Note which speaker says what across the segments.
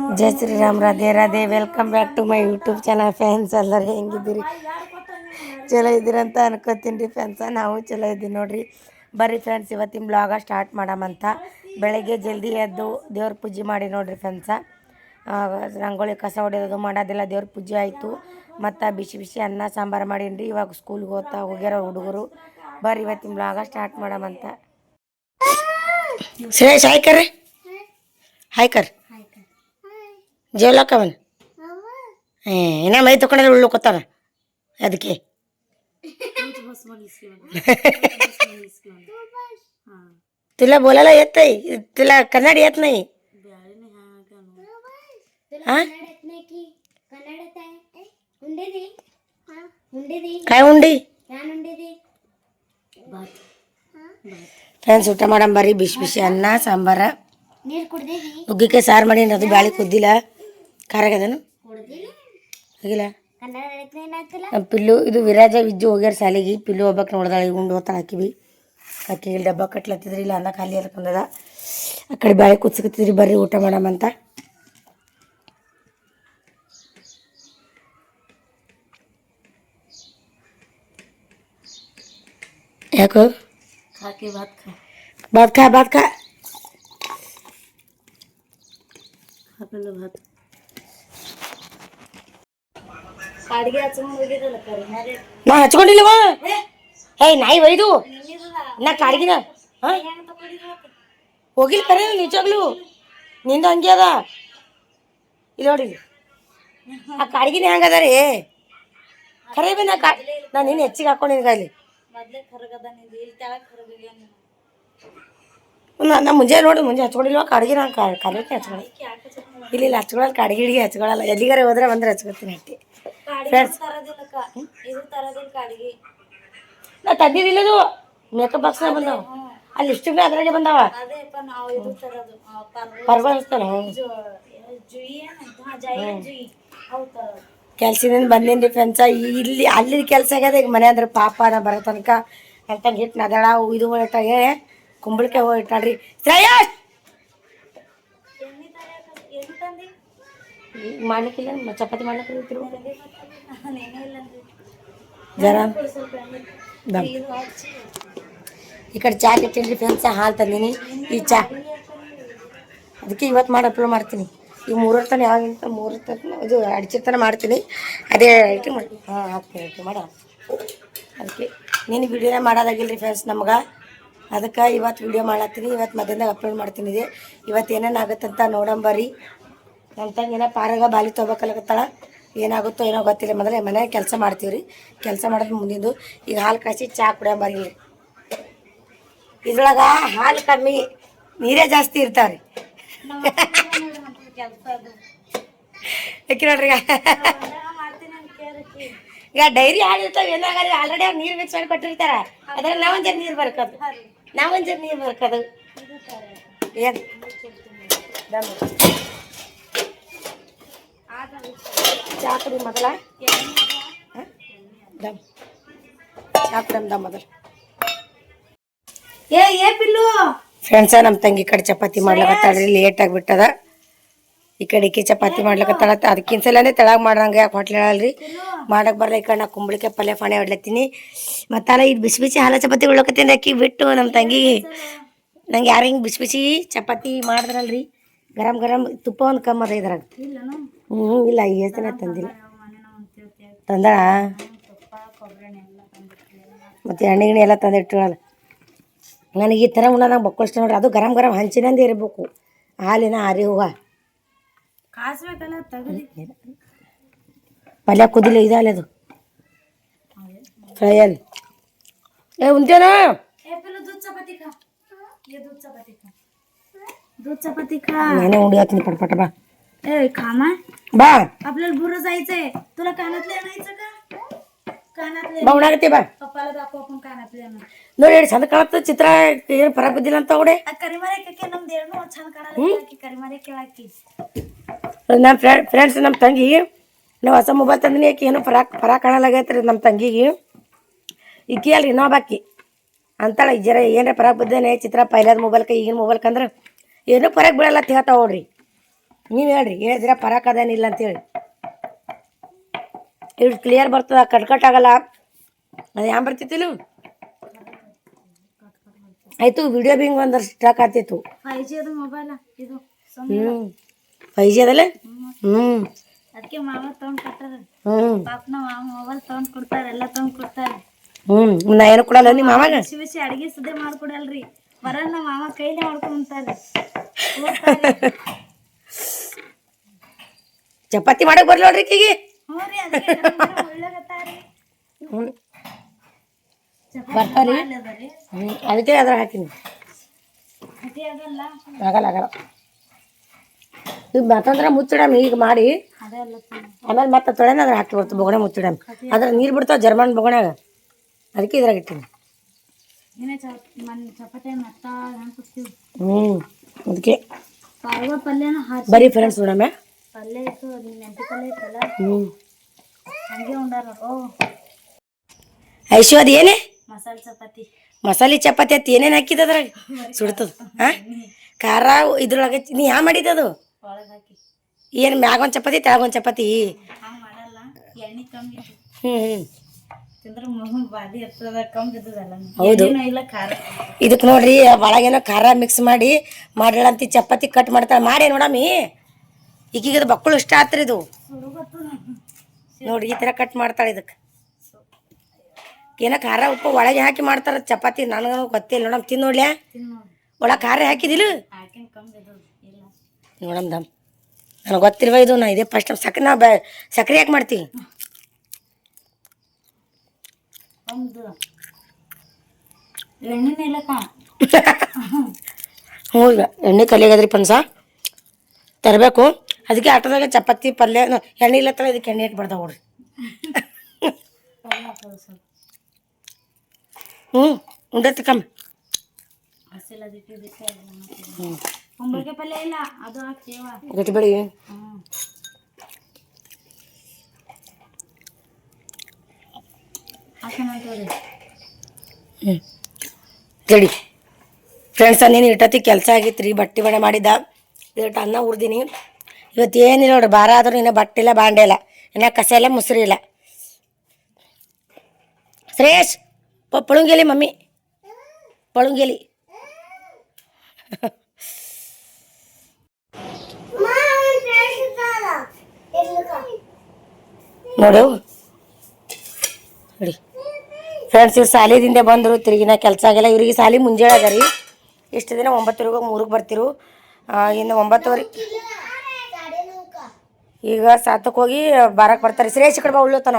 Speaker 1: Jai Shriram Radhe Radhe. Welcome back to my YouTube channel fans ಎಲ್ಲರೂ ಹೆಂಗಿದ್ದೀರಿ? ಚಲೋ ಇದ್ದೀರಂತ ಅನ್ಕೋತೀನಿ ರೀ ಫ್ಯಾನ್ಸ ನಾವು ಚಲೋ ಇದ್ದೀವಿ ನೋಡ್ರಿ. ಬರ್ರಿ ಫ್ರೆಂಡ್ಸ್ ಇವತ್ತಿನ ಬ್ಲಾಗ ಸ್ಟಾರ್ಟ್ ಮಾಡಮಂತ ಬೆಳಗ್ಗೆ ಜಲ್ದಿ ಎದ್ದು ದೇವ್ರ ಪೂಜೆ ಮಾಡಿ ನೋಡ್ರಿ ಫ್ರೆಂಡ್ಸ ರಂಗೋಳಿ ಕಸ ಹೊಡೆಯೋದು ಮಾಡೋದಿಲ್ಲ, ದೇವ್ರ ಪೂಜೆ ಆಯಿತು. ಮತ್ತು ಬಿಸಿ ಬಿಸಿ ಅನ್ನ, ಸಾಂಬಾರು ಮಾಡೀನಿ ರೀ ಇವಾಗ ಸ್ಕೂಲ್ಗೆ ಹೋಗ್ತಾ ಹೋಗ್ಯಾರ ಹುಡುಗರು. ಬರ್ರಿ ಇವತ್ತಿನ ಬ್ಲಾಗ ಸ್ಟಾರ್ಟ್ ಮಾಡಮಂತ ಶ್ರೇಯಸ್ ಹಾಯ್ ಕರ್ರಿ. ಹಾಯ್ ಕರ್ ಜೇವ್ಲಕ್ಕವನ್ ಇನ್ನ ಮೈ ತಕೊಂಡ್ರೆ ಉಳ್ಳುಕೊತಾರ ಅದಕ್ಕೆ तुला बोलायला येत नाही तुला कन्नड येत नाही हा काय ಉಂಡಿ ಫ್ರೆಂಡ್ಸ್ ಊಟ ಮಾಡಮ್ ಬರ್ರಿ ಬಿಸಿ ಬಿಸಿ ಅನ್ನ ಸಾಂಬಾರ
Speaker 2: ನೀರ್ ಕುಡ್ದೇವಿ
Speaker 1: ನುಗ್ಗಿಕಾಯಿ ಸಾರು ಮಾಡೀನಿ ಅದು ಬ್ಯಾಳಿ ಕುದ್ದಿಲ್ಲ ಖಾರಾಗದನು
Speaker 2: ಏನಾಗ್ತಿಲ್ಲ
Speaker 1: ನಮ್ಮ ಪಿಲ್ಲು ಇದು ವಿರಾಜ ವಿಜ್ಜು ಹೋಗ್ಯಾರ ಸಾಲಿಗೆ ಪಿಲ್ಲು ಒಬ್ಬಕ್ಕೆ ನೋಡ್ದಾಳೆ ಈಗ ಉಂಡು ಹಾಕಿವಿ ಆಕೆ ಇಲ್ಲಿ ಡಬ್ಬ ಕಟ್ಲತ್ತಿದ್ರಿ ಇಲ್ಲ ಅನ್ನ ಖಾಲಿ ಅದಕ್ಕಂದದ ಆ ಕಡೆ ಬಾಯಿ ಕುಚ್ಕತ್ತಿದ್ರಿ ಬರ್ರಿ ಊಟ ಮಾಡಮಂತ ಯಾಕೋ? ಬಾತ್ ಖಾ ಬಾತ್ ಖಾ
Speaker 2: ಭಾತ್ ಅಡಿಗೆ ಹಚ್ಕೊಂಡು ಹೋಗಿದ್ದಲ್ಲ ಕರಿ ಹಾಗೆ
Speaker 1: ನಾ ಹಚ್ಕೊಂಡಿಲ್ಲವ? ಏಯ್ ನಾಯಿ ಒಯ್ದು. ನಾ ಕಾಡ್ಗಿನ. ಹಾಂ? ಹೋಗಿಲ್ಲ ಕರೆ ನಿಜವಾಗ್ಲು ನಿಂದ ಹಂಗೆ ಅದ. ಇಲ್ಲಿ ನೋಡಿ. ಆ ಕಾಡ್ಗಿನ ಹೆಂಗದ ರೀ? ಖರೆ ಬಿ ನಾ ಕಾ ನಾ ನಿನ್ನ ಹೆಚ್ಚಿಗೆ ಹಾಕೊಂಡಿನ ಇಲ್ಲಿ
Speaker 2: ನೀನು.
Speaker 1: ನಾ ಮುಂಜಾನೆ ನೋಡಿ ಮುಂಜೆ ಹಚ್ಕೊಂಡಿಲ್ವ? ಕಾಡ್ಗಿ ನಾನು ಕರೆಕ್ಟ್ ಹಚ್ಕೊಳ್ಳಿ ಇಲ್ಲಿ ಇಲ್ಲ ಹಚ್ಕೊಳ್ಳಲ್ಲ ಕಾಡ್ಗಿಡಿಗೆ ಹಚ್ಕೊಳ್ಳಲ್ಲ ಎಲ್ಲಿಗಾರ ಹೋದ್ರೆ ಬಂದ್ರೆ ಹಚ್ಕೊತೀನಿ ಅಟ್ಟಿ
Speaker 2: ಕಾಡಿಗೆ
Speaker 1: ನಾ ತಂದಿದ್ದಿಲ್ಲದು ಮೇಕಪ್ ಬಾಕ್ಸ್ ಬಂದಾವ. ಅಲ್ಲಿ ಇಷ್ಟು ಅದ್ರಾಗೆ ಬಂದಾವ.
Speaker 2: ಅದೇಪ್ಪ ನಾವು ಇದು ತರೋದು ಆ, ಪರ್ವ
Speaker 1: ಪರ್ವ ಅನ್ಸ್ತಾನ
Speaker 2: ಜು- ಜುಯಿ ಏನಂತ ಹಾ ಜೈ ಜುಯಿ ಅವು ತರೋದು.
Speaker 1: ಕೆಲ್ಸದಿಂದ ಬಂದೇನ್ರಿ ಫ್ರೆಂಡ್ಸ ಇಲ್ಲಿ ಅಲ್ಲಿ ಕೆಲಸ ಆಗ್ಯದ ಈಗ ಮನೆ ಅಂದ್ರೆ ಪಾಪ ನಾ ಬರೋ ತನಕ ಅಂತ ಹಿಟ್ಟು ನದಳ ಇದು ಇಟ್ಟಾಗೆ ಕುಂಬಳಕಾಯಿ ಹೋಗಿ ಇಟ್ಟಾಳ್ರಿ ಶ್ರೇಯಸ್ ಮಾಡ್ಲಿಕ್ಕಿಲ್ಲ ಚಪಾತಿ ಮಾಡ್ಲಿಕ್ಕೆ ಇರ್ತಿರು
Speaker 2: ನಾನೇನೇ ಇಲ್ಲ ಅಂದ್ರಿ
Speaker 1: ಜರ
Speaker 2: ಕೊಡು ಸ್ವಲ್ಪ ಎಣ್ಣೆ.
Speaker 1: ದಮ್.
Speaker 2: ಇದು ಹಚ್ಚಿ
Speaker 1: ಈ ಕಡೆ ಚಾ ಇಟ್ಟಿನ್ರಿ ಫ್ರೆಂಡ್ಸ ಹಾಲು ತಂದೀನಿ. ಈ ಚಾ ಅದಕ್ಕೆ ಇವತ್ತು ಮಾಡಿ ಅಪ್ಲೋಡ್ ಮಾಡ್ತೀನಿ. ಈ ಮೂರರ ತನ ಯಾವಾಗಿಂತ ಮೂರರ ತನ ಇದು ಅಡಿಚೆ ತನ ಮಾಡ್ತೀನಿ. ಅದೇ ಐಟಿ ಮಾಡಿ ಹಾಂ ಹಾಕ್ತೀನಿ ಐಟಿ ಮಾಡ. ಅದಕ್ಕೆ ನೀನು ವಿಡಿಯೋನೇ ಮಾಡೋದಾಗಿಲ್ಲ ರೀ ಫ್ರೆಂಡ್ಸ್ ನಮ್ಗೆ. ಅದಕ್ಕೆ ಇವತ್ತು ವಿಡಿಯೋ ಮಾಡತ್ತೀನಿ. ಇವತ್ತು ಮಧ್ಯಾಹ್ನದಾಗ ಅಪ್ಲೋಡ್ ಮಾಡ್ತೀನಿ ಇದೆ. ಇವತ್ತು ಏನೇನು ಆಗುತ್ತಂತ ನೋಡಂಬರಿ ನಮ್ಮ ತಂಗಿನ ಪಾರಾಗ ಬಾಲಿ ತೊಗೋಬೇಕಲ್ಲಕತ್ತಾಳ ಏನಾಗುತ್ತೋ ಏನೋ ಗೊತ್ತಿಲ್ಲ. ಮೊದಲೇ ಮನೆ ಕೆಲಸ ಮಾಡ್ತೀವಿ ಕೆಲಸ ಮಾಡೋದು ಮುಂದಿಂದು ಈಗ ಹಾಲು ಕಾಯಿಸಿ ಚಹಾ ಬರೀ ಇದ್ರೊಳಗ ಹಾಲು ಕಮ್ಮಿ, ನೀರೇ ಜಾಸ್ತಿ ಇರ್ತಾವ್ರಿ. ಯಾಕೆ ನೋಡ್ರಿ ಈಗ? ಡೈರಿ ಹಾಲು ಇರ್ತಾವ ಏನಾಗಲ್ಲ ಆಲ್ರೆಡಿ ಅವ್ರು ನೀರು ಮಿಕ್ಸ್ ಮಾಡಿ ಕೊಟ್ಟಿರ್ತಾರ. ಅದ್ರಾಗ ನಾವೊಂದ್ ನೀರು ಬರ್ಕೋದು. ನಾವೊಂದ್ ನೀರು ಬರ್ಕೋದು. ಏನು? ಚಾ ಕುಡಿ ಮೊದಲ? ದಮ್. ಚಾ ಕುಡಮ್ ದಮ್ ಮೊದಲು.
Speaker 2: ಏ ಏ ಪಿಲ್ಲು.
Speaker 1: ಫ್ರೆಂಡ್ಸ ನಮ್ಮ ತಂಗಿ ಕಡೆ ಚಪಾತಿ ಮಾಡ್ಲಕತ್ತಾಳ್ರಿ ಲೇಟ್ ಆಗಿಬಿಟ್ಟದ. ಈ ಕಡೆ ಈಕಿ ಚಪಾತಿ ಮಾಡ್ಲಕತ್ತಾಳ ಅದಕ್ಕಿಂತ ಸಲನೇ ತೆಳಗ್ ಮಾಡ್ರಂಗೆ ಯಾಕೆ ಹೋಟ್ಲ್ ಹೇಳಲ್ರಿ? ಮಾಡಕ್ ಬರಲ್ಲ ಈ ಕಡೆ ನಾ ಕುಂಬಳಿಕೆ ಪಲ್ಯ ಫಾಣೆ ಹೊಡ್ಲತ್ತೀನಿ ಮತ್ತಲ್ಲ ಇದು ಬಿಸಿ ಬಿಸಿ ಹಾಲ ಚಪಾತಿ ಉಳ್ಳಕತ್ತೀನಿ ಅಕ್ಕಿ ಬಿಟ್ಟು ನಮ್ಮ ತಂಗಿ. ನಂಗೆ ಯಾರು ಹಿಂಗೆ ಬಿಸಿ ಬಿಸಿ ಚಪಾತಿ ಮಾಡಿದ್ರಲ್ರಿ? ಗರಂ ಗರಂ ತುಪ್ಪ ಒಂದು ಕಮ್ಮಿ ಅದ ಇದ್ರಾಗ. ಹ್ಞೂ ಇಲ್ಲ ಈಗ ಎಷ್ಟು ತಂದಿಲ್ಲ. ತಂದಳ? ಮತ್ತು ಎಣ್ಣೆ ಗಿಣ್ಣೆ ಎಲ್ಲ ತಂದಿಟ್ಟಳಲ್ಲ ನನಗೆ ಈ ಥರ ಉಣ ನಂಗೆ ಬಕ್ಕಳಿಸ್ತ ನೋಡ್ರಿ. ಅದು ಗರಂ ಗರಂ ಹಂಚಿನಂದು ಇರಬೇಕು. ಹಾಲಿನ ಆರಿ ಹೂವು. ಪಲ್ಯ ಕುದಿಲ್ಲ ಇದಲ್ಲ ಅದು. ಫ್ರೈಯಲ್ ಏ ಉಂತೇನಾ ನಾನೇ ಉಂಡಿಯಾತೀನಿ ಪಟ್ಪಟ ಬಾ.
Speaker 2: ए खामा
Speaker 1: ಬಾ
Speaker 2: आपल्याला बुरं जायचंय तुला कानातले आणायचं का कानातले
Speaker 1: ಬಾ ಉಣ್ಣಾಗತ್ತಿ ಬಾ
Speaker 2: पप्पाला दाखव आपण कानातले आणू
Speaker 1: ನೋಡಿ ಎಷ್ಟು ಚಂದ ಕಾಣತ್ತ ಚಿತ್ರ ಏನು ಪರ ಬಿದ್ದಿಲ್ಲ ಅಂತ ಅವಡೆ
Speaker 2: ಆ ಕರಿಮರಕ್ಕೆ ನಮ್ದು ಏನು ಚಂದ ಕಾಣಲ್ಲ ಕರಿಮರೆ ಕೇಳಾಕಿ
Speaker 1: ನಮ್ಮ ಫ್ರೆಂಡ್ ಫ್ರೆಂಡ್ಸ್ ನಮ್ಮ ತಂಗಿ ನಾವು ಹೊಸ ಮೊಬೈಲ್ ತಂದಿನಿ ಆಕಿ ಏನೋ ಪರ ಪರ ಕಾಣಲಾಗೈತ್ರಿ ನಮ್ಮ ತಂಗಿಗೆ ಈಕಿ ಅಲ್ರಿ ಇನ್ನೊಬ್ಬಾಕಿ ಅಂತಾಳ ಜರ ಏನಾರ ಪರಾಕ್ ಬಿದ್ದೇನೆ ಚಿತ್ರ ಪೈಲಾದ ಮೊಬೈಲ್ಕ ಈಗಿನ ಮೊಬೈಲ್ಕ ಅಂದ್ರೆ ಏನೂ ಪರಕ್ ಬೀಳಲ್ಲ ಅಂತ ಹೇಳ್ತಾವ ನೋಡ್ರಿ ನೀವು ಹೇಳ್ರಿ ಹೇಳಿದ್ರೆ ಪರಾಕದೇನಿಲ್ಲ ಅಂತೇಳಿ. ಇಷ್ಟು ಕ್ಲಿಯರ್ ಬರ್ತದ ಕಟ್ ಕಟ್ ಆಗಲ್ಲ. ಅದು ಯಾಂ ಬರ್ತಿತ್ತಿಲ್ಲ ಆಯ್ತು ವಿಡಿಯೋ ಬಿಂಗ್ ಒಂದು ಸ್ಟಾಕ್ ಆಗ್ತಿತ್ತು
Speaker 2: ಫೈ ಜಿ ಅದು ಮೊಬೈಲ್ ಇದು
Speaker 1: ಹ್ಞೂ ಫೈವ್ ಜಿ ಅದಲ್ಲ? ಹ್ಞೂ
Speaker 2: ಅದಕ್ಕೆ ಮಾವ ತಗೊಂಡ್ ಕೊಡ್ತಾರೆ
Speaker 1: ಹ್ಞೂ
Speaker 2: ಪಾಪನ ಮಾವ ಮೊಬೈಲ್ ತೊಗೊಂಡು ಕೊಡ್ತಾರೆ ಎಲ್ಲ ತಗೊಂಡ್ ಕೊಡ್ತಾರೆ.
Speaker 1: ಹ್ಞೂ ನಾ ಏನು ಕೊಡಲ್ಲ ನಿಮ್ಮ ಮಾವಾಗ?
Speaker 2: ಬಿಸಿ ಬಿಸಿ ಅಡಿಗೆ ಸುದ್ದಿ ಮಾಡ್ಕೊಡಲ್ರಿ. ಬರ ನಮ್ಮ ಮಾವ ಕೈಲೇ ಮಾಡ್ಕೊಂತಾರೆ
Speaker 1: ಚಪಾತಿ ಮಾಡಕ್ ಬರ್ಲಿ ನೋಡ್ರಿ ಈಕಿಗೆ ಬರ್ತಾರಿ ಹ್ಞೂ. ಅದಕ್ಕೆ ಅದ್ರ ಹಾಕಿನಿ.
Speaker 2: ಆಗಲ್ಲ.
Speaker 1: ಆಗಲ್ಲ ಈಗ ಮತ್ತಂದ್ರೆ ಮುಚ್ಚಿಡಮ್ ಈಗ ಮಾಡಿ. ಆಮೇಲೆ ಮತ್ತೆ ತೊಳೆನ ಅದ್ರ ಹಾಕಿ ಬರ್ತು ಬೊಗಣೆ ಮುಚ್ಚಿಡಮ್ ಅದ್ರ ನೀರು ಬಿಡ್ತಾವ ಜರ್ಮನ್ ಬೊಗಣ್ಯಾಗ ಅದಕ್ಕೆ ಇದ್ರಾಗ ಇಟ್ಟಿನಿ. ಹ್ಞೂ ಅದಕ್ಕೆ. ಬರೀ ಫ್ರೆಂಡ್ಸ್ ನೋಡಮ್ಮ.
Speaker 2: ಪಲ್ಯ ಇತ್ತು ಮೆಂತಿ ಪಲ್ಯ ಇತ್ತಲ್ಲ
Speaker 1: ಹ್ಞೂ
Speaker 2: ಹಂಗೆ ಉಂಡಾರ ಓ.
Speaker 1: ಐಶು ಅದು ಏನೇ?
Speaker 2: ಮಸಾಲೆ ಚಪಾತಿ.
Speaker 1: ಮಸಾಲೆ ಚಪಾತಿ ಅತ್ ಏನೇನು ಹಾಕಿದ ಅದ್ರಾಗ? ಸುಡ್ತದ. ಹಾಂ? ಖಾರ ಇದ್ರೊಳಗೆ ನೀ ಯಾವ ಮಾಡಿದ ಅದು ಏನು ಮ್ಯಾಗೊಂದು ಚಪಾತಿ ತೆಳಗೊಂದು ಚಪಾತಿ. ಹ್ಞೂ ಹ್ಞೂ ಹೌದು. ಇದಕ್ಕೆ ನೋಡ್ರಿ ಒಳಗೇನೋ ಖಾರ ಮಿಕ್ಸ್ ಮಾಡಿ ಮಾಡಿಳಂತಿ ಚಪಾತಿ ಕಟ್ ಮಾಡ್ತಾಳೆ. ಮಾಡಿ ನೋಡಮ್ಮಿ. ಈಗೀಗ ಬಕ್ಕಳು ಇಷ್ಟ ಆತ್ರಿ ಇದು. ನೋಡಿ ಈ ಥರ ಕಟ್ ಮಾಡ್ತಾಳೆ ಇದಕ್ಕೆ ಏನ ಖಾರ ಉಪ್ಪು ಒಳಗೆ ಹಾಕಿ ಮಾಡ್ತಾರ ಚಪಾತಿ ನನಗೆ ಗೊತ್ತಿಲ್ಲ. ನೋಡಮ್ ನೋಡ್ಲ್ಯಾ
Speaker 2: ತಿನ್ನು
Speaker 1: ಒಳಗೆ ಖಾರ ಹಾಕಿದಿಲ್ಲ? ನೋಡಮ್ ದಮ್. ನನಗೆ ಗೊತ್ತಿಲ್ವ ಇದು, ನಾ ಇದೇ ಫಸ್ಟ್ ಸಕ್ರೆ ನಾವು ಸಕ್ರೆ ಯಾಕೆ ಮಾಡ್ತೀವಿ ಹ್ಞೂ ಎಣ್ಣೆ ಕಲಿಯಾಗದ್ರಿ ಪನ್ಸ. ತರಬೇಕು. ಅದಕ್ಕೆ ಆಟೋದಾಗ ಚಪಾತಿ ಪಲ್ಯ ಎಣ್ಣೆ ಇಲ್ಲ ಇದಕ್ಕೆ ಎಣ್ಣೆ ಇಟ್ಟು ಬರ್ತಾವ ನೋಡ್ರಿ. ಹ್ಞೂ ಉಂಡತ್ತಿ ಕಮ್ಮಿ. ಗಟ್ಟಿಬೇಡಿ
Speaker 2: ಹ್ಞೂ.
Speaker 1: ಫ್ರೆಂಡ್ಸ್ ನೀನು ಇಟ್ಟತಿ ಕೆಲಸ ಆಗಿತ್ತು ರೀ ಬಟ್ಟೆ ಬಡೆ ಮಾಡಿದ್ದ. ಇಟ್ಟು ಅನ್ನ ಉರ್ದೀನಿ ಇವತ್ತು ಏನಿಲ್ಲ ನೋಡ್ರಿ, ಭಾರ ಆದರೂ ಇನ್ನೂ ಬಟ್ಟೆ ಇಲ್ಲ, ಬಾಂಡೆ ಇಲ್ಲ. ಇನ್ನು ಕಸ ಇಲ್ಲ, ಮುಸ್ರಿ ಇಲ್ಲ. ಶ್ರೇಷ್ ಪಳುಂಗೇಲಿ ಮಮ್ಮಿ. ಪಳುಂಗೇಲಿ. ನೋಡು. ನೋಡಿ. ಫ್ರೆಂಡ್ಸ್ ಇವ್ರು ಸಾಲಿದಿಂದ ಬಂದರು, ತಿರುಗಿನ ಕೆಲಸ ಆಗಿಲ್ಲ. ಇವ್ರಿಗೆ ಸಾಲಿ ಮುಂಜಾನೆ ಅದ ರೀ. ಇಷ್ಟು ದಿನ ಒಂಬತ್ತುವರೆಗೆ ಮೂರಿಗೆ ಬರ್ತಿರು. ಇನ್ನು ಒಂಬತ್ತುವರೆ ಈಗ ಸಾತಕ್ಕೆ ಹೋಗಿ ಬಾರಕ್ಕೆ ಬರ್ತಾರೆ. ಶ್ರೇಯಸ್ ಈ ಕಡೆ ಬಾ ಉಳ್ಳೋತನ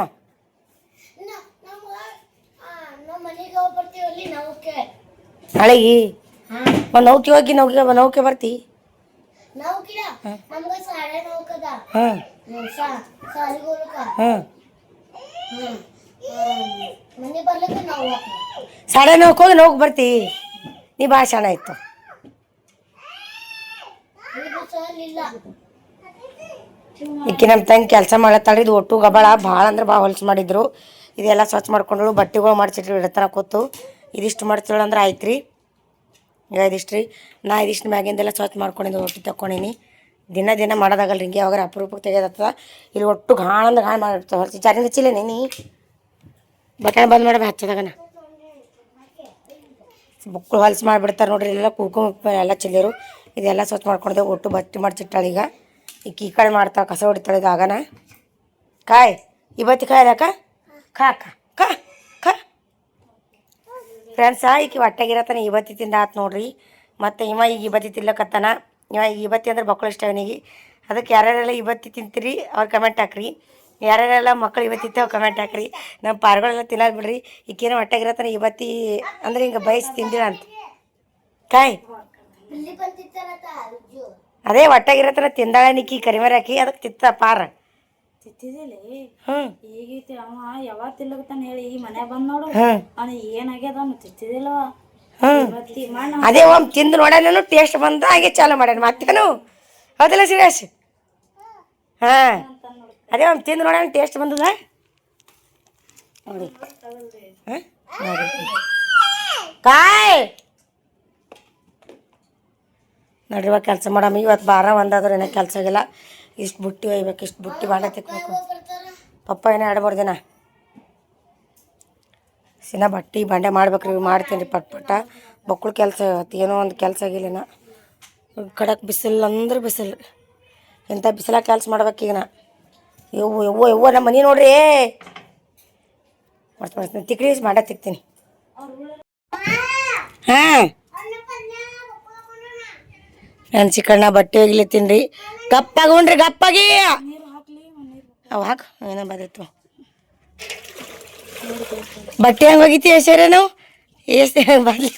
Speaker 1: ನಾಳೆಗೆ ಒಂದು ನೌಕೆ ಹೋಗಿ ನೌಕೆ ನೌಕೆ ಬರ್ತಿ. ಹಾಂ. ಹಾಂ.
Speaker 3: ಮನೆ ಬರ್ಲಿಕ್ಕೆ ನಾವು
Speaker 1: ಸಾಡೆ ನೌಕೆ ಹೋಗಿ ನೌಕೆ ಬರ್ತಿ. ನೀ ಭಾಳ ಶಾಣ ಆಯ್ತು.
Speaker 3: ಇದು ಸರ್ ಇಲ್ಲ.
Speaker 1: ಈಕಿ ನಮ್ಮ ತಂಗಿ ಕೆಲಸ ಮಾಡತ್ತಾಳೆ. ಇದು ಒಟ್ಟು ಗಬಳ. ಭಾಳ ಅಂದ್ರೆ ಭಾಳ ಹೊಲ್ಸು ಮಾಡಿದ್ರು. ಇದೆಲ್ಲ ಸ್ವಚ್ಛ ಮಾಡ್ಕೊಂಡಳು. ಬಟ್ಟೆಗಳು ಮಾಡಿಸಿಟ್ರಿ ಇಡತನ ಕೂತು ಇದಿಷ್ಟು ಮಾಡ್ತಿಳು ಅಂದ್ರೆ ಆಯ್ತು ಈಗ ಇದಿಷ್ಟು ರೀ ನಾ ಇದಿಷ್ಟು ಮ್ಯಾಗಿಂದೆಲ್ಲ ಸ್ವಚ್ಛ ಮಾಡ್ಕೊಂಡಿದ್ದು ಒಟ್ಟು ತಕ್ಕೊಂಡೀನಿ. ದಿನ ದಿನ ಮಾಡೋದಾಗಲ್ಲ ಹಿಂಗೆ ಯಾವಾಗ ಅಪರೂಪಕ್ಕೆ ತೆಗೆದತ್ತದ. ಇಲ್ಲಿ ಒಟ್ಟು ಘಾಣ ಅಂದ್ರೆ ಹಾಳು ಮಾಡಿ ಹೊಲ್ಸಿ. ಚಾರಿಂದ ಹಚ್ಚಿಲ್ಲ ನೀ? ಬಟನ್ ಬಂದ್ ಮಾಡಿ ಹಚ್ಚದಾಗನ. ಬುಕ್ಕಳು ಹೊಲ್ಸು ಮಾಡಿಬಿಡ್ತಾರೆ ನೋಡ್ರಿ. ಎಲ್ಲ ಕುಂಕುಮ ಎಲ್ಲ ಚೆಲ್ಲಿರು ಇದೆಲ್ಲ ಸ್ವಚ್ಛ ಮಾಡ್ಕೊಂಡೆ ಒಟ್ಟು ಬಟ್ಟೆ ಮಾಡ್ಸಿಟ್ಟಾಳೆ ಈ ಕಡೆ ಮಾಡ್ತಾಳೆ ಕಸ ಹೊಡಿತಾಳೆ ಆಗನ. ಕಾಯ್ ಇವತ್ತಿ ಕಾಯ್ ಅಕ್ಕ? ಕಾ ಕಾ ಕಾ ಕಾ. ಫ್ರೆಂಡ್ಸ ಈಕಿ ಹೊಟ್ಟೆಗಿರತ್ತಾನೆ ಇವತ್ತಿ ತಿಂದ ಆತು ನೋಡ್ರಿ. ಮತ್ತು ಇವ ಈಗ ಇವತ್ತಿ ತಿನ್ಲಕತ್ತಾನ. ಇವ ಈಗ ಇವತ್ತಿ ಅಂದ್ರೆ ಮಕ್ಕಳು ಇಷ್ಟ ಅವನಿಗೆ. ಅದಕ್ಕೆ ಯಾರ್ಯಾರೆಲ್ಲ ಇವತ್ತಿ ತಿಂತೀರಿ, ಅವ್ರು ಕಮೆಂಟ್ ಹಾಕ್ರಿ. ಯಾರ್ಯಾರೆಲ್ಲ ಮಕ್ಕಳು ಇವತ್ತಿತ್ತು ಅವ್ರು ಕಮೆಂಟ್ ಹಾಕ್ರಿ. ನಮ್ಮ ಪಾರ್ಗಳೆಲ್ಲ ತಿನ್ನೋದು ಬಿಡ್ರಿ. ಈಕೇನು ಹೊಟ್ಟೆಗಿರತ್ತಾನೆ ಇವತ್ತಿ ಅಂದ್ರೆ ಹಿಂಗೆ ಬಯಸಿ ತಿಂದಿಲ್ಲ ಅಂತ. ಕಾಯ್. ಅದೇ ಹೊಟ್ಟೆಗಿರತ್ತಾನ ತಿಂದಾಳೆ ನಿಕ್ಕಿ ಕರಿಮರಾಕಿ ಅದಕ್ಕೆ ತಿತ್ತ ಪಾರ.
Speaker 2: ತಿತ್ತಿದಿಲ್ಲಿ
Speaker 1: ಹ್ಞೂ.
Speaker 2: ಈಗೈತಿ ಅವ ಯಾವಾಗ ತಿಲ್ಲಕತ್ತಾನ ಹೇಳಿ ಈ ಮನೆ ಬಂದ್ ನೋಡು.
Speaker 1: ಹ್ಞೂ.
Speaker 2: ಅವ್ನು ಏನಾಗ್ಯದ ಅವ್ನು ತಿತ್ತಿದಿಲ್ಲವ ಇವತ್ತಿ ಮಣ್ಣ
Speaker 1: ಅದೇ ಒಮ್ಮೆ ತಿಂದು ನೋಡ್ಯಾನು ಟೇಸ್ಟ್ ಬಂದ ಹಾಗೆ ಚಾಲು ಮಾಡ್ಯಾನ. ಮತ್ತೇನು? ಹೌದಲ್ಲ ಸುರೇಶ್? ಹಾಂ. ಅದೇ ಒಮ್ಮೆ ತಿಂದು ನೋಡ್ಯಾನ ಟೇಸ್ಟ್ ಬಂದದ? ನೋಡಿ. ಹಾಂ ಕಾಯ್! ನಡ್ರಿವ ಕೆಲಸ ಮಾಡಮ್ಮ ಇವತ್ತು ಬಾರ ಒಂದಾದ್ರೆ ಏನೋ ಕೆಲಸ ಆಗಿಲ್ಲ. ಇಷ್ಟು ಬುಟ್ಟಿ ಒಯ್ಬೇಕು, ಇಷ್ಟು ಬುಟ್ಟಿ ಬಾಂಡೆ ತಿಕ್ಬೇಕು. ಪಪ್ಪ ಏನೋ ಮೂರು ದಿನ. ಸಿನ ಬಟ್ಟೆ ಬಾಂಡೆ ಮಾಡ್ಬೇಕ್ರಿ, ಮಾಡ್ತೀನಿ ರೀ ಪಟ್ ಪಟ್ಟ. ಕೆಲಸ ಏನೋ ಒಂದು ಕೆಲಸ ಆಗಿಲ್ಲ ಕಡಕ್ ಬಿಸಿಲು ಅಂದ್ರೆ ಬಿಸಿಲು. ಇಂಥ ಬಿಸಿಲಾಗ ಕೆಲಸ ಮಾಡ್ಬೇಕು ನಾ ಯವ್ವ ಯವ್ವ ಯವ್ವ ನಮ್ಮ ಮನೆ ನೋಡ್ರಿ. ಮಾಡ್ತೀನಿ ತಿಕ್ಕಿ ಮಾಡೇ ತಿಕ್ತೀನಿ. ಹಾಂ. ನಾನು ಚಿಕ್ಕಣ್ಣ ಬಟ್ಟೆ ಒಗಿಲತ್ತೀನಿ ರೀ ಗಪ್ಪಾಗಿ ಉಣ್ರಿ ಗಪ್ಪಾಗಿ. ಅವು ಹಾಕು, ಏನೋ ಬದಿತ್ತು ಬಟ್ಟೆ ಹೆಂಗೆ ಒಗಿತೀವಿ ಹೆಸರೇ ನಾವು? ಎಷ್ಟು ಬಾದ್ಲಿ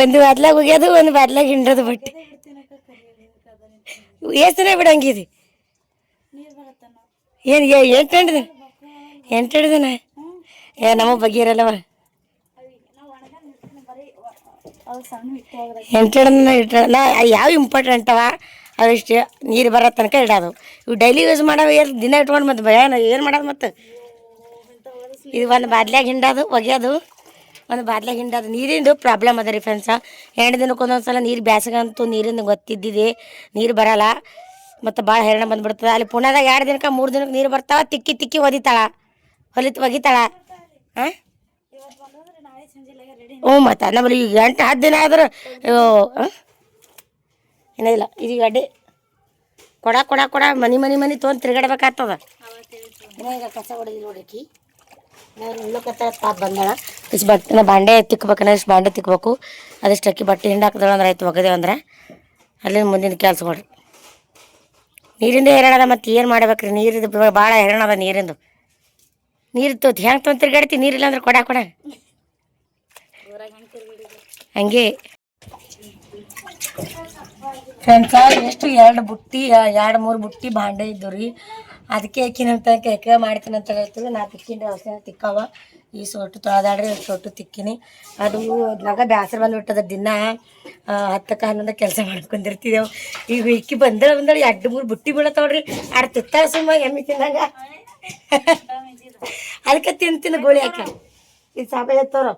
Speaker 1: ಒಂದು ಬಾದ್ಲಾಗ ಒಗ್ಯೋದು, ಒಂದು ಬಾದ್ಲಾಗ ಹಿಂಡೋದು ಬಟ್ಟೆ. ಎಷ್ಟು ದಿನ ಬಿಡಂಗಿದಿ ಏನು ಎಂಟು ದಿನ? ಎಂಟು ದಿನ? ಏ ನಮಗೆ ಬಗ್ಗೆ ಎಂಟು ದಿನ ಇಟ್ಟ ಯಾವ ಇಂಪಾರ್ಟೆಂಟ್ ಅವ? ಅವಿಷ್ಟು ನೀರು ಬರೋ ತನಕ ಇಡೋದು. ಇವು ಡೈಲಿ ಯೂಸ್ ಮಾಡೋ ಏನು ದಿನ ಇಟ್ಕೊಂಡು ಮತ್ತು ಭಯ ಏನು ಮಾಡೋದು ಮತ್ತು? ಇದು ಒಂದು ಬಾದ್ಲ್ಯಾಗ ಹಿಂಡೋದು, ಒಗೆಯೋದು. ಒಂದು ಬಾದ್ಲ್ಯಾಗ ಹಿಂಡೋದು. ನೀರಿಂದು ಪ್ರಾಬ್ಲಮ್ ಅದ ರೀ ಫ್ರೆಂಡ್ಸ ಎರಡು ದಿನಕ್ಕೆ ಒಂದೊಂದು ಸಲ ನೀರು ಬ್ಯಾಸಗಂತೂ ನೀರಿಂದ ಗೊತ್ತಿದ್ದಿದೆ. ನೀರು ಬರಲ್ಲ. ಮತ್ತು ಭಾಳ ಹೈರಾಣ ಬಂದ್ಬಿಡ್ತದೆ. ಅಲ್ಲಿ ಪುಣ್ಯದಾಗ ಎರಡು ದಿನಕ್ಕೆ ಮೂರು ದಿನಕ್ಕೆ ನೀರು ಬರ್ತಾವ, ತಿಕ್ಕಿ ತಿಕ್ಕಿ ಒದಿತಾಳ. ಹೊಲಿತ್ ಒಗಿತಾಳ. ಹಾಂ ಹ್ಞೂ ಮತ್ತು ನಮ್ಮಲ್ಲಿ ಈಗ ಎಂಟು, ಹತ್ತು ದಿನ ಆದ್ರೆ ಏನಿಲ್ಲ ಇದು ಈಗ ಅಡ್ಡಿ. ಕೊಡ ಕೊಡ ಕೊಡ, ಮನಿ ಮನಿ, ಮನೆ ತೊಗೊಂಡು ತಿರ್ಗಾಡ್ಬೇಕಾಗ್ತದ. ಕಸ ಹೊಡೆದಿ ನೋಡಕ್ಕಿ ನಾನು ಇಷ್ಟು ಬಟ್ಟೆ ಬಾಂಡೆ ತಿಕ್ಬೇಕಂದ್ರೆ ಇಷ್ಟು ಬಾಂಡೆ ತಿಕ್ಬೇಕು. ಅದಿಷ್ಟು ಅಕ್ಕಿ ಬಟ್ಟೆ ಹಿಂಡಿ ಹಾಕಿದಳು ಅಂದ್ರೆ ಆಯ್ತು ಒಗದೇವು ಅಂದ್ರೆ. ಅಲ್ಲಿ ಮುಂದಿನ ಕೆಲಸ ಕೊಡ್ರಿ ನೀರಿಂದ ಹೇರಾಡದ ಮತ್ತು ಏನು ಮಾಡ್ಬೇಕ್ರಿ? ನೀರಿದ್ದು ಭಾಳ ಹೇರಾಣದ ನೀರಿಂದು. ನೀರು ತೋತ್, ಹೆಂಗೆ ತೊಗೊಂಡು ತಿರ್ಗಾಡ್ತಿ? ನೀರಿಲ್ಲ ಅಂದ್ರೆ ಕೊಡ ಕೊಡ. ಹಂಗೆ ಫ್ರೆಂಡ್ಸ ಎಷ್ಟು ಎರಡು ಬುಟ್ಟಿ ಎರಡು ಮೂರು ಬುಟ್ಟಿ ಬಾಂಡೆ ಇದ್ದು ರೀ. ಅದಕ್ಕೆ ಹಾಕಿನಂತ ಕೇಕ ಮಾಡ್ತೀನಿ ಅಂತ ಹೇಳ್ತೀವಿ ನಾ ತಿಕ್ಕಿನ ಔಷಧ ತಿಕ್ಕವ. ಈ ಸೊಟ್ಟು ತೊಳೆದಾಡ್ರಿ ಸೊಟ್ಟು ತಿಕ್ಕಿನಿ. ಅದು ಮಗ ಬ್ಯಾಸರ ಬಂದ್ಬಿಟ್ಟದ ದಿನ ಹತ್ತಕ್ಕೆ ಹನ್ನೊಂದು ಕೆಲಸ ಮಾಡ್ಕೊಂಡಿರ್ತಿದ್ದೆವು ಈಗ ಇಕ್ಕಿ ಬಂದಳ ಬಂದಳ ಎರಡು ಮೂರು ಬುಟ್ಟಿ ಬೀಳತ್ತವ್ರಿ ಅಡ್ ತಿತ್ತ ಸುಮ್ಮ ಎಮ್ಮಿ ತಿನ್ನಂಗ. ಅದಕ್ಕೆ ತಿಂತಿನ ಗೋಳಿ ಹಾಕ ಇದು ಸಾಪ ಎತ್ತವ್ರು.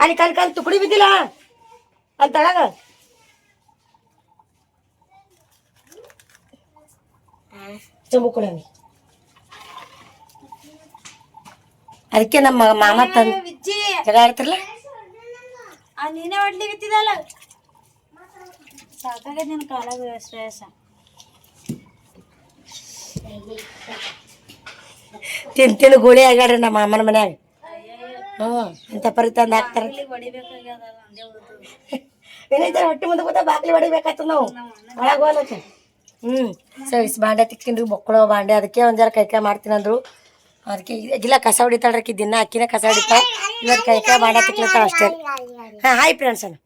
Speaker 1: ಅಲ್ಲಿ ಕಲ್ ಕಾಲ್ ತುಕಡಿ ಬಿದ್ದಿಲ್ಲ? ಅಲ್ಲಿ ತಳಗ. ಚಂಬು ಕೊಡಮಿ ಅದಕ್ಕೆ ನಮ್ಮ ಮಾಮ ತಂದ
Speaker 2: ವಿಜ್ಜಿ.
Speaker 1: ಜಗ ಆಡ್ತಿರಲ್ಲ
Speaker 2: ಆ ನೀನೇ ಹೊಡ್ಲಿಕತ್ತಿದಲ್ಲ ಸಾಕಾಗೈತೆ ನಿನ್ನ ಕಾಲಾಗ ಶ್ರೇಯಸ.
Speaker 1: ತಿನ್ ತಿನ್ ಗೋಳಿ ಆಗ್ಯಾಡ್ರಿ ನಮ್ಮ ಮಾಮನ ಮನ್ಯಾಗ. ಹ್ಞೂ ಇಂಥ ಪರಿ ತಂದು ಹಾಕ್ತಾರ ಏನೈತೆ ಹೊಟ್ಟೆ ಮುಂದೆ ಕೂತ ಬಾಗ್ಲಿ ಹೊಡಿಬೇಕಾಯ್ತು ನಾವು? ಒಳಗೆ ಹ್ಞೂ ಸರಿ ಇಸ್ ಬಾಂಡೆ ತಿಕ್ತೀನಿ ಮಕ್ಕಳು ಬಾಂಡೆ ಅದಕ್ಕೆ ಒಂದು ಜರ ಕೈಕಾಯಿ ಮಾಡ್ತೀನಿ ಅಂದ್ರು. ಅದಕ್ಕೆ ಇಲ್ಲ ಕಸ ಹೊಡಿತಾಳ್ರಕ್ಕಿ ದಿನ ಅಕ್ಕಿನ ಕಸ ಹೊಡಿತಾ ಇವತ್ತು ಕೈಕಾಯಿ ಬಾಂಡೆ ತಿಕ್ಲತ್ತಾಳ ಅಷ್ಟೇ ಹಾಂ ಹಾಯ್ ಫ್ರೆಂಡ್ಸ್ ಅಣ್ಣ.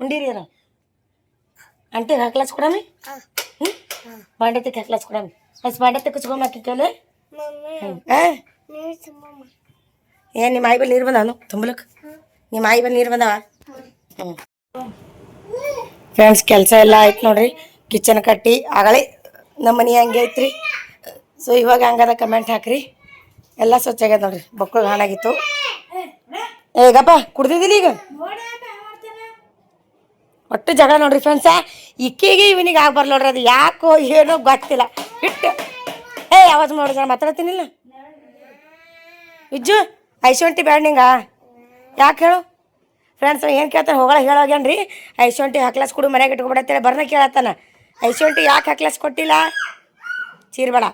Speaker 1: ಉಂಡಿರಿ ಅರ ಅಂಟಿಗೆ ಹಾಕ್ಲಾಸ್ ಕೊಡಮಿ ಹ್ಞೂ ಬಾಂಡೆ ತಿಕ್ಕಿ ಹಾಕ್ಲಾಸ್ ಕೊಡಮಿ ಅಷ್ಟು ಬಾಂಡೆ ತಿಕ್ಕಿಸ್ಕೊಂಡ್ ಹಾಕಿ ಕಲೆ ಹಾಂ ಏನು ನಿಮ್ಮ ಆಯಿ ನೀರು ಬಂದಾನು ತುಂಬಲಕ್ಕೆ ನಿಮ್ಮ ಆಯಿ ಬಲ್ಲಿ ನೀರು ಬಂದಾವ ಫ್ರೆಂಡ್ಸ್ ಕೆಲಸ ಎಲ್ಲ ಆಯ್ತು ನೋಡ್ರಿ. ಕಿಚನ್ ಕಟ್ಟಿ, ಆಗಲೇ ನಮ್ಮ ಮನೆ ಹಂಗೆ ಐತ್ರಿ. ಸೊ ಇವಾಗ ಹಂಗದ ಕಮೆಂಟ್ ಹಾಕ್ರಿ. ಎಲ್ಲ ಸ್ವಚ್ಛ ಆಗ್ಯದ ನೋಡ್ರಿ. ಬಕ್ಕಳು ಹಾಳಾಗಿತ್ತು. ಏಗಪ್ಪ ಗಪ್ಪ ಕುಡ್ದಿದ್ದಿಲ್ಲ ಈಗ? ಒಟ್ಟು ಜಗ ನೋಡ್ರಿ ಫ್ರೆಂಡ್ಸ ಇಕ್ಕಿಗೆ ಇವನಿಗೆ ಆಗ್ಬಾರ್ದು ನೋಡ್ರಿ. ಅದು ಯಾಕೋ ಏನೋ ಗೊತ್ತಿಲ್ಲ. ಇಟ್ಟು ಏ ಯಾವಾಗ ನೋಡಿದ್ರೆ ಮಾತಾಡ್ತೀನಿಲ್ಲ ವಿಜ್ಜು. ಐಶೊಂಟಿ ಬ್ಯಾಡ ನಿಂಗ. ಯಾಕೆ ಹೇಳು? ಫ್ರೆಂಡ್ಸ್ ಏನು ಕೇಳ್ತಾನೆ ಹೋಗಳ ಹೇಳೋಗ್ಯಾನ್ರಿ ಐಶುಂಟಿ ಹಾಕ್ಲಾಸ್ ಕೊಡು ಮನೆಗೆ ಇಟ್ಕೊಬಿಡತ್ತೇಳಿ ಬರ್ನ ಕೇಳತ್ತಾನ. ಐಶುಂಟಿ ಯಾಕೆ ಹಾಕ್ಲಾಸ್ ಕೊಟ್ಟಿಲ್ಲ? ಚೀರ್ಬೇಡ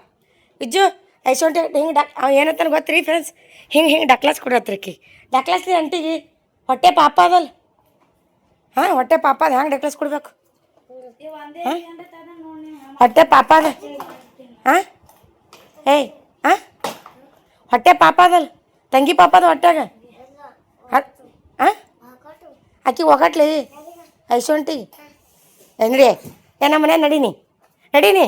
Speaker 1: ವಿಜ್ಜು ಐಶುಂಟಿ ಹಿಂಗೆ ಡಕ್ ಅವ ಏನಂತಾನೆ ಗೊತ್ತ್ರಿ ಫ್ರೆಂಡ್ಸ್ ಹಿಂಗೆ ಹಿಂಗೆ ಡಕ್ಲಾಸ್ ಕೊಡತ್ರಿಕಿ ಡಕ್ಲಾಸ್ ಅಂಟಿಗೆ. ಹೊಟ್ಟೆ ಪಾಪ ಅದಲ್ಲ ಹಾಂ, ಹೊಟ್ಟೆ ಪಾಪ ಅದು ಹೆಂಗೆ ಡಕ್ಲಾಸ್ ಕೊಡ್ಬೇಕು? ಹಾಂ? ಹೊಟ್ಟೆ ಪಾಪ ಅದ. ಹಾಂ? ಏಯ್, ಹಾಂ? ಹೊಟ್ಟೆ ಪಾಪ ಅದಲ್ಲ ತಂಗಿ ಪಾಪದ ಹೊಟ್ಟಾಗ ಹಾಂ ಆಕಿ ಒಗಟ್ಲಿ? ಐಶೊಂಟಿ ಏ ನಡಿ ಏ, ನಮ್ಮ ಮನೆ ನಡೀನಿ. ನಡೀನಿ?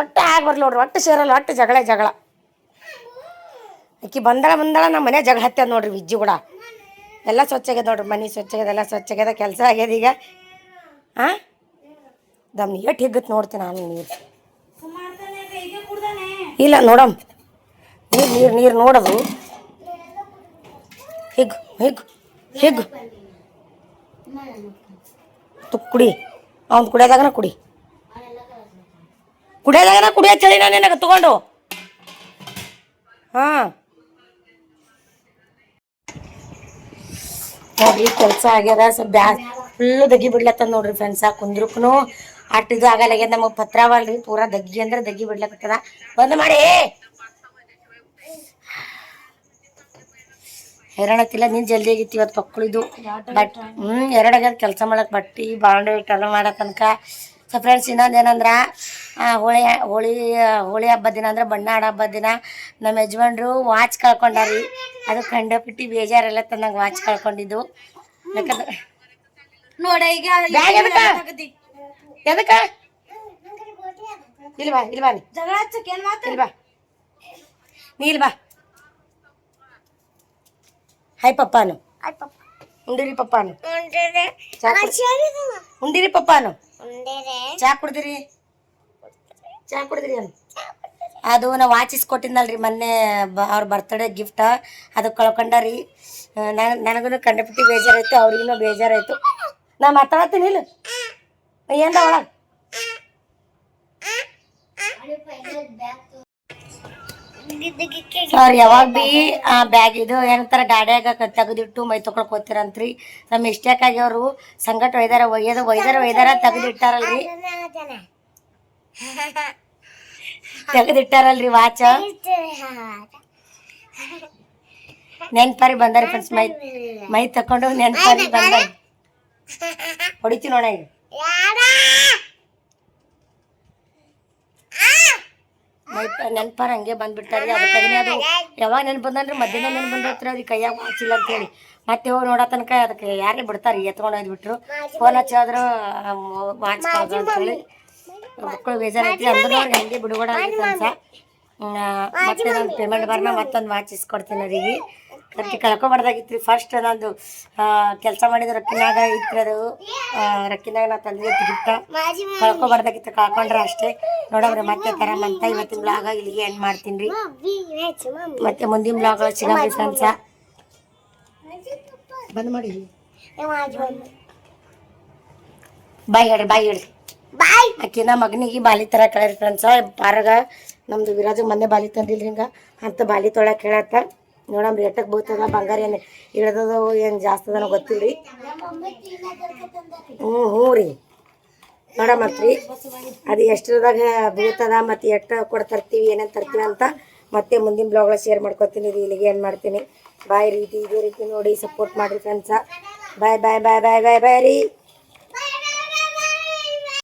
Speaker 1: ಒಟ್ಟು ಆಗಿ ಬರ್ಲಿ ನೋಡ್ರಿ, ಒಟ್ಟು ಸೇರಲ್ಲ, ಒಟ್ಟು ಜಗಳ ಜಗಳ. ಆಕಿ ಬಂದಳ ಬಂದಳ, ನಮ್ಮ ಮನೆ ಜಗಳ ಹತ್ತದ ನೋಡ್ರಿ ವಿಜ್ಜಿ ಕೂಡ. ಎಲ್ಲ ಸ್ವಚ್ಛ ಆಗ್ಯದ ನೋಡ್ರಿ, ಮನೆ ಸ್ವಚ್ಛ ಆಗ್ಯದ, ಎಲ್ಲ ಸ್ವಚ್ಛ ಆಗ್ಯದ, ಕೆಲಸ ಆಗ್ಯದ ಈಗ. ಹಾಂ ದಮ್ ಏಟ್ ಹಿಗ್ಗತ್ ನೋಡ್ತೀನಿ ನಾನು ನೀರು. ಇಲ್ಲ ನೋಡಮ್. ನೀರು ನೀರು ನೀರು ನೋಡೋದು. ಹಿಗ್ ಹಿಗ್ ಹಿಗ್? ತುಕ್ ಕುಡಿ. ಅವ್ನು ಕುಡಿಯೋದಾಗನ ಕುಡಿ. ಕುಡಿಯೋದಾಗನ ಕುಡಿ ಚಳಿ ನಾನು ನಿನಗೆ ತಗೊಂಡು. ಹಾಂ. ನೋಡ್ರಿ, ಕೆಲಸ ಆಗ್ಯದ. ಸ್ವಲ್ಪ ಬ್ಯಾ ಫುಲ್ಲು ದಗ್ಗಿ ಬಿಡ್ಲತ್ತದ ನೋಡ್ರಿ ಫ್ರೆಂಡ್ಸ ಕುಂದ್ರಕ್ಕೂ ಅಟ್ಟಿದು ಆಗಲ್ಲಾಗ್ಯದ ನಮಗೆ ಪತ್ರವಲ್ರಿ ಪೂರಾ ದಗ್ಗಿ ಅಂದ್ರೆ ದಗ್ಗಿ ಬಿಡ್ಲಕ್ಕತ್ತದ ಬಂದ್ ಮಾಡಿ. ಹೈರಾಣತ್ತಿಲ್ಲ ನೀನು ಜಲ್ದಿ ಆಗಿತ್ತು ಇವತ್ತು ಮಕ್ಕಳಿದು ಬಟ್ ಹ್ಞೂ ಎರಡು ಆಗ್ಯದ ಕೆಲಸ ಮಾಡಕ್ ಬಟ್ಟಿ ಬಾಂಡೆ ಇಟ್ಟೆಲ್ಲ ಮಾಡೋ ತನಕ. ಸೊ ಫ್ರೆಂಡ್ಸ್ ಇನ್ನೊಂದು ಏನಂದ್ರೆ ಹೋಳಿ ಹೋಳಿ ಹೋಳಿ ಹಬ್ಬ ದಿನ ಅಂದ್ರೆ ಬಣ್ಣ ಆಡೋ ಹಬ್ಬದ ದಿನ ನಮ್ಮ ಯಜಮಾನ್ರು ವಾಚ್ ಕಳ್ಕೊಂಡಾರಿ. ಅದು ಕಂಡಪಿಟ್ಟಿ ಬೇಜಾರೆಲ್ಲ ತಂದಂಗೆ ವಾಚ್ ಕಳ್ಕೊಂಡಿದ್ದು. ಯಾಕಂದ್ರೆ
Speaker 2: ನೋಡ ಈಗ
Speaker 1: ಬ್ಯಾಗ್ ಎದಕ್ಕ?
Speaker 2: ತಗದಿ.
Speaker 1: ಎದಕ್ಕ? ಇಲ್ವಾ ಇಲ್ವಾ ನೀ.
Speaker 2: ಜಗಳ ಹಚ್ಚಕ್
Speaker 1: ಇಲ್ವಾ ನೀ ಇಲ್ವಾ ಹಾಯ್ ಪಪ್ಪಾನು. ಉಂಡಿರಿ ಪಪ್ಪಾನು. ಉಂಡಿರಿ. ಪಪ್ಪಾನು. ಚಾ ಕುಡ್ದಿರಿ. ಚಾ ಕುಡ್ದಿರಿ ಅನ್ ಅದು ನಾ ವಾಚ್ ಇಸ್ಕೊಟ್ಟಿದ್ನಲ್ರಿ ಮೊನ್ನೆ ಬ ಅವ್ರ ಬರ್ತ್ಡೇ ಗಿಫ್ಟ್ ಅದು ಕಳ್ಕೊಂಡಾರಿ. ನನ ನನಗೂ ಕಂಡಪಟ್ಟಿ ಬೇಜಾರಾಯ್ತು ಅವ್ರಿಗೂ ಬೇಜಾರಾಯ್ತು. ನಾ ಮಾತಾಡತ್ತೀನಿ ಇಲ್ಲ? ಏನ್ದ ಒಳಗೆ ಸರ್, ಯಾವಾಗ ಬಿ ಬ್ಯಾಗ್ ಇದು ಏನಂತಾರ ಗಾಡ್ಯಾಗ ತೆಗೆದಿಟ್ಟು ಮೈ ತೊಗೊಳಕ್ ಹೋಗ್ತೀರಂತ್ರಿ. ನಮ್ಮ ಮಿಸ್ಟೇಕ್ ಆಗಿ ಅವರು ಸಂಗಟ ಒಯ್ದಾರ, ಒಯ್ಯದ, ಒಯ್ದಾರ ಒಯ್ದಾರ ತೆಗೆದಿಟ್ಟಾರಲ್ರಿ. ತೆಗೆದಿಟ್ಟಾರಲ್ರಿ ವಾಚ. ನೆನ್ಪಾರಿ ಬಂದಾರಿ ಫ್ರೆಂಡ್ಸ್ ಮೈ ಮೈ ತಕೊಂಡು ನೆನ್ಪಾರಿ ಬಂದ ಹೊಡಿತೀನಿ ನೋಡ ಈಗ ನೆನ್ಪಾರ ಹಂಗೆ ಬಂದ್ಬಿಡ್ತಾರೆ. ಅದಕ್ಕೆ ಅದು? ಯಾವಾಗ ನೆನಪು ಬಂದಂದ್ರೆ ಮಧ್ಯಾಹ್ನ ನೆನಪು ಬಂದ್ರೆ ಅವ್ರಿಗೆ ಕೈಯಾಗ ಅಂತ ಹೇಳಿ ಮತ್ತೆ ಹೋಗಿ ನೋಡೋ ತನಕ ಅದಕ್ಕೆ ಯಾರೇ ಬಿಡ್ತಾರೆ, ಎತ್ಕೊಂಡು ಹೋಗ್ಬಿಟ್ರು. ಫೋನ್ ಹಚ್ಚಾದ್ರು ವಾಚ್ ಕಳ್ದು ಅಂತ ಹೇಳಿ ಮಕ್ಕಳು ಬೇಜಾರೈತಿ ಅಂದ್ರೆ ಅವ್ರಿಗೆ ಹಂಗೆ ಬಿಡುಗಡೆ ಆಗಿತ್ತು ಅಂತ ಮತ್ತೆ ನಾನು ಪೇಮೆಂಟ್ ಬರ್ನ ಮತ್ತೊಂದು ವಾಚ್ ಇಸ್ಕೊಡ್ತೀನಿ ಅವ್ರಿಗೆ. ಅದಕ್ಕೆ ಕಳ್ಕೊಬಾರ್ದಾಗಿತ್ತು. ಫಸ್ಟ್ ನಂದು ಕೆಲಸ ಮಾಡಿದ ರೊಕ್ಕಿನಾಗ ಇತ್ತು ಅದು ರೊಕ್ಕಿನಾಗ ನಾ ತಂದಿದ್ದೆ ಗಿಫ್ಟ ಕಳ್ಕೊಬಾರ್ದಾಗಿತ್ತು ಕಳ್ಕೊಂಡ್ರೆ ಅಷ್ಟೇ. ನೋಡವ್ರೆ ಮತ್ತೆ ತರಮಂತ ಇವತ್ತಿನ ಬ್ಲಾಗ ಇಲ್ಲಿಗೆ ಎಂಡ್ ಮಾಡ್ತೀನಿ ರೀ. ಮತ್ತೆ ಮುಂದಿನ ಬ್ಲಾಗ್ ಸಿಗಂಬ್ರಿ ಫ್ರೆಂಡ್ಸ. ಬಂದ್ ಮಾಡಿ. ಬಾಯ್ ಹೇಳ್ರಿ ಬಾಯ್ ಹೇಳ್ರಿ.
Speaker 3: ಬಾಯ್.
Speaker 1: ಆಕಿನ ಮಗನಿಗೆ ಬಾಲಿ ತರ ಕಳ್ರಿ ಫ್ರೆಂಡ್ಸ. ಪಾರಗ ನಮ್ದು ವಿರಾಜ್ ಮೊನ್ನೆ ಬಾಲಿ ತಂದಿಲ್ರಿ ಹಿಂಗ. ಅಂತ ಬಾಲಿ ತೊಳಕ್ ಹೇಳತ್ತ. ನೋಡಮ್ರಿ ಎಟ್ಟಕ್ಕೆ ಬೀಳ್ತದ ಬಂಗಾರ ಏನು ಇಳ್ದದ ಏನು ಜಾಸ್ತಿ ಅದನ ರೀ ಹ್ಞೂ ಹ್ಞೂ ರೀ. ನೋಡಮ್ಮತ್ರಿ ಅದು ಎಷ್ಟ್ರದಾಗ ಬೀಳ್ತದ ಮತ್ತು ಎಷ್ಟು ಕೊಡ ತರ್ತೀವಿ, ಏನೇನು ತರ್ತೀವಿ ಅಂತ ಮತ್ತೆ ಮುಂದಿನ ಬ್ಲಾಗ್ಗಳು ಶೇರ್ ಮಾಡ್ಕೊತೀನಿ ರೀ, ಇಲ್ಲಿಗೆ ಏನು ಮಾಡ್ತೀನಿ. ಬಾಯ್ ರೀತಿ ಇದೇ ರೀತಿ ನೋಡಿ ಸಪೋರ್ಟ್ ಮಾಡಿರಿ ಫ್ರೆಂಡ್ಸ ಬಾಯ್ ಬಾಯ್ ಬಾಯ್ ಬಾಯ್ ಬಾಯ್ ಬಾಯ್ ರೀ.